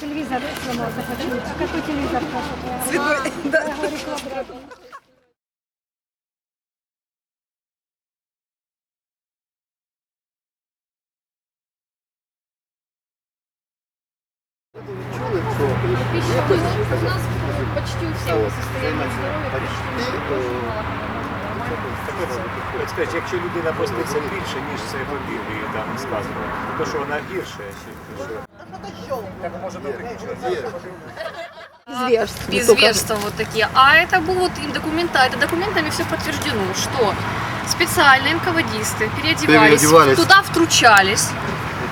Телевизор сломал, захотел. А какой телевизор хороший? Да. Я говорю, квадратный. Пища у нас почти у всех состояние здоров'я От скажіть, якщо людина поститься більше, ніж це по Біблії там сказано, то що вона гірша? чи що? Так може добре Зверство. без зверства вот такие. А это будут им документа, это документами все подтверждено, что специальные НКВДисты переодевались, Переодевались. туда втручались.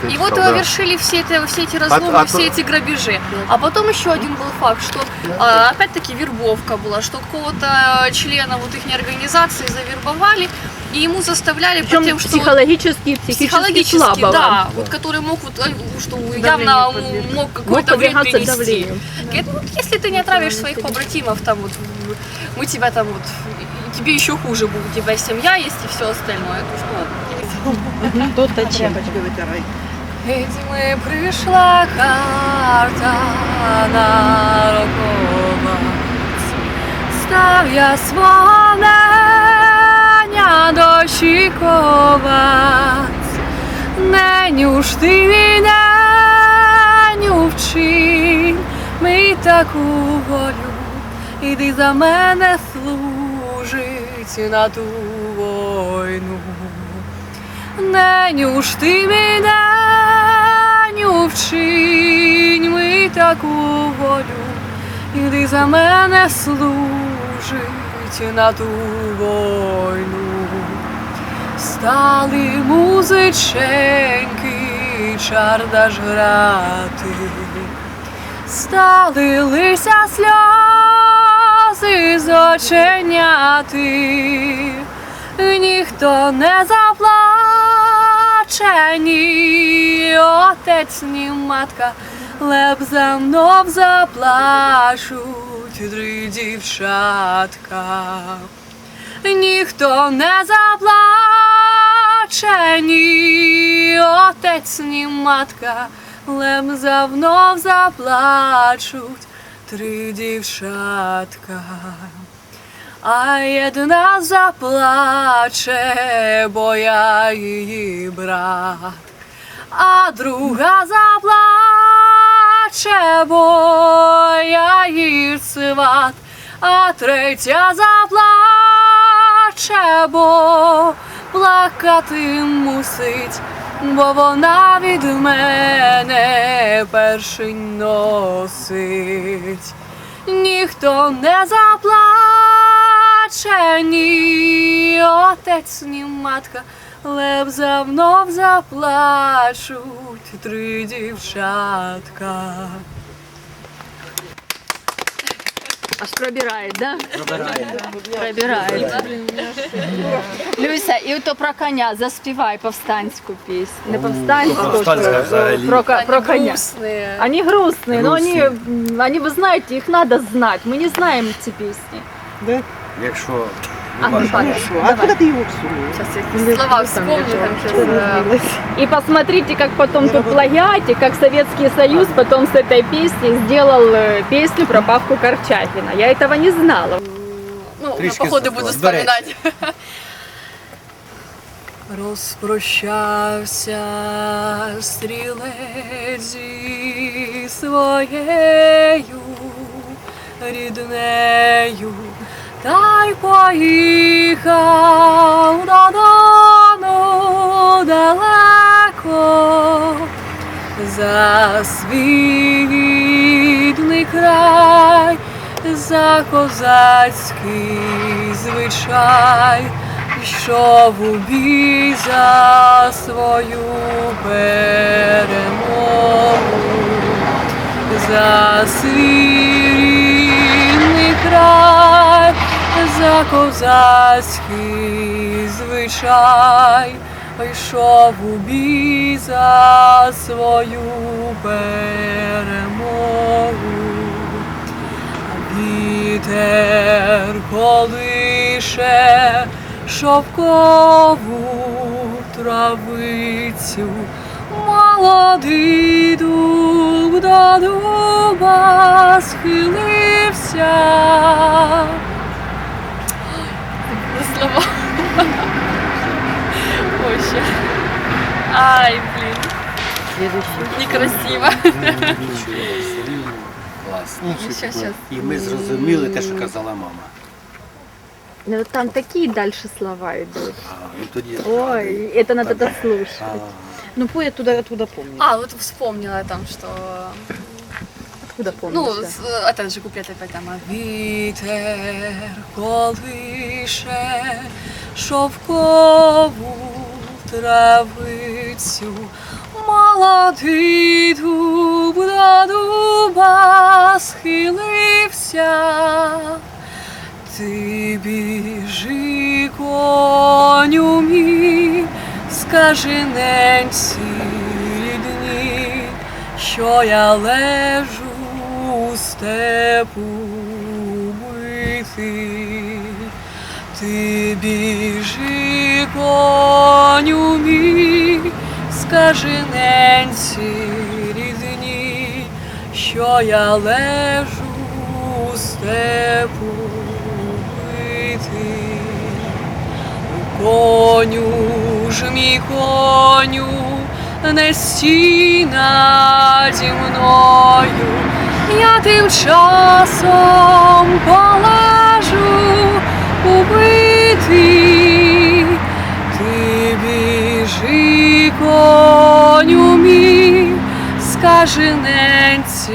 Это И вот да. вершили все, это, все эти разломы, а все то- эти грабежи. А потом еще один был факт, что а, опять-таки вербовка была, что какого-то члена вот их организации завербовали, и ему заставляли по Причем тем, что... психологически и психически Психологически, слабого. да, вот который мог, вот, э, что Давлению явно подвергаться. мог Мог какой-то вред подвергаться принести. давлению. Говорит, ну, если ты не отравишь своих побратимов, там вот, мы тебя там вот, и тебе еще хуже будет, у тебя семья есть и все остальное. То что, Кто-то чем. Этим и пришла карта на рукавець. Став я свого неня дочікуваць. Неню ж ти неню вчинь, ми таку волю, іди за мене служить на ту війну. Неню ж ти мене вчинь ми таку волю, іди за мене служить на ту війну. Стали музиченьки чардаш грати, стали лися сльози з оченяти, ніхто не заплаче, ні отець, ні матка, леб за мною заплачуть три дівчатка. Ніхто не заплаче, ні отець, ні матка, лем за мною заплачуть три дівчатка. А єдна заплаче, бо я її брат, а друга заплаче, бо я її а третя заплаче, бо плакати мусить, бо вона від мене першень носить. Ніхто не заплаче, ні отець, ні матка, лев за мною заплачуть три дівчатка. Аж пробирает, да? Пробирает. Люся, і то про коня заспівай повстанську пісню. Не повстанську, Повстанська взагалі. про, ко- про коня. Грустные. Они грустные, но они, Грустные. м, они, вы знаете, их надо знать. Мы не знаем эти песни. Якщо А, ну, ладно, А давай. куда ты его всунула? Сейчас я слова вспомню, там сейчас. И посмотрите, как потом тут плагиате, как Советский Союз потом с этой песней сделал э, песню про Павку Корчагина. Я этого не знала. Ну, на Трішки походи буду до речі. вспоминати. Розпрощався стрілець зі своєю ріднею, та й поїхав додому далеко за свій край, за козацький звичай, йшов у бій за свою перемогу, за свій за козацький звичай, йшов у бій за свою перемогу. Вітер колише шовкову травицю, молодий дух додому дуба схилився. Слова. Ой, ще. Ай, блін. Некрасиво. Класно. Щас, щас. І ми зрозуміли те, що казала мама. Ну, там такие дальше слова идут. А, і тоді... Ой, это надо дослушать. А, Ну, пой оттуда, оттуда помню. А, вот вспомнила там, что... Откуда помню? Ну, с- опять же, куплет опять там. «А Вітер колише шовкову травицю, молодий дуб до дуба схилився. Ти біжи, коню мій, скажи ненці рідні, що я лежу степу битий. Ти біжи, коню мій, скажи ненці рідні, що я лежу у степу битий. Коню ж мій коню, не стій наді мною, я тим часом полежу убитий. Ти біжи, коню мій, скажи ненці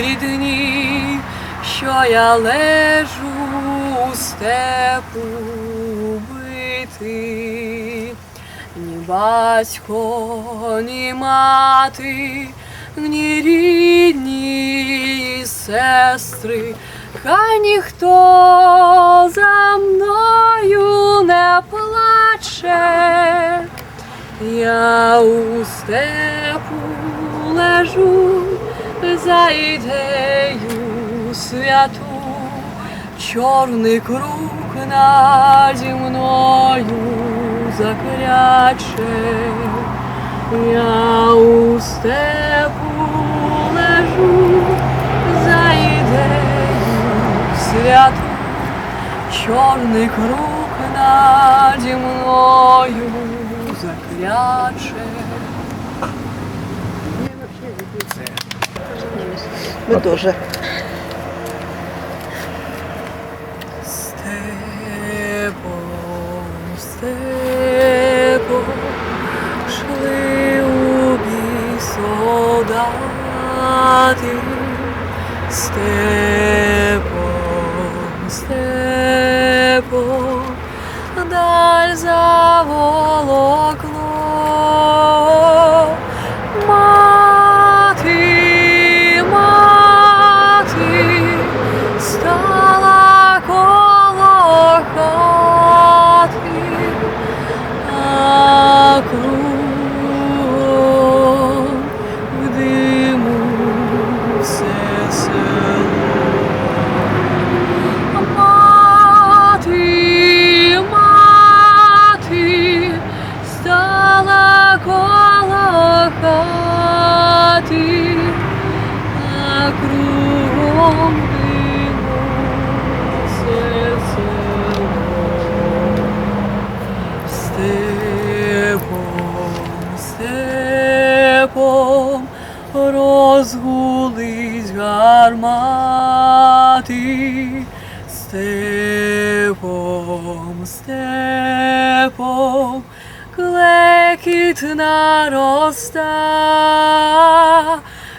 рідні, що я лежу у степу битий. Ні батько, ні мати, ні рідні сестри, хай ніхто за мною не плаче. Я у степу лежу за ідею святу, чорний круг наді мною закряче. Я у степу святу, Черный круг наді мною закляче. Мы тоже.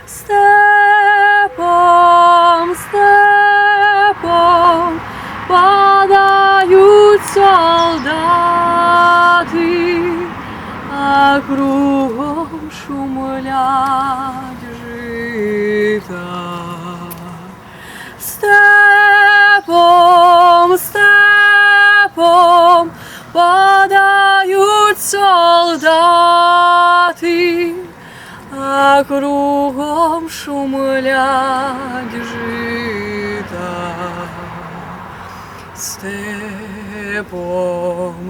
Степом, степом падають солдати, а кругом шумлять жита. Степом, кругом шумлять жита. Степом,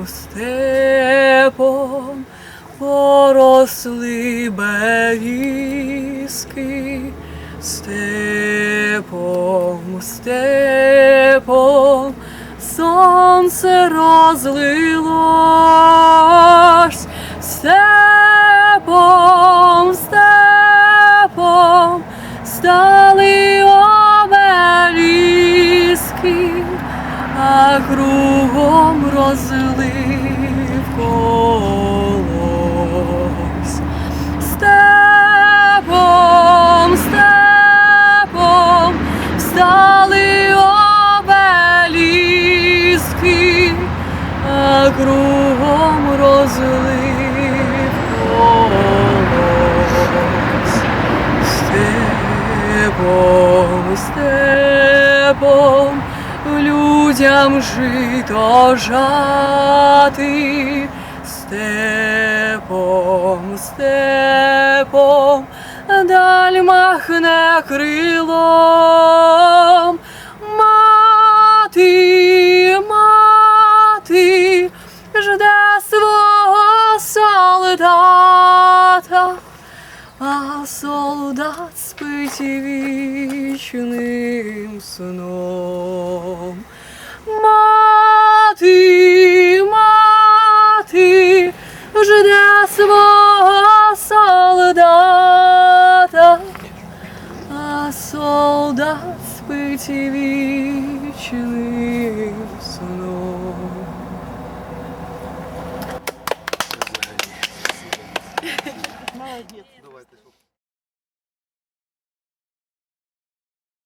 степом поросли берізки, степом, степом, сонце розлилось, степом, а кругом розлив. Степом, степом встали обеліски, а кругом розлив колос. Степом, степом людям жито жати, степом, степом даль махне крилом. Жде свого солдата, а солдат спить вічним сном.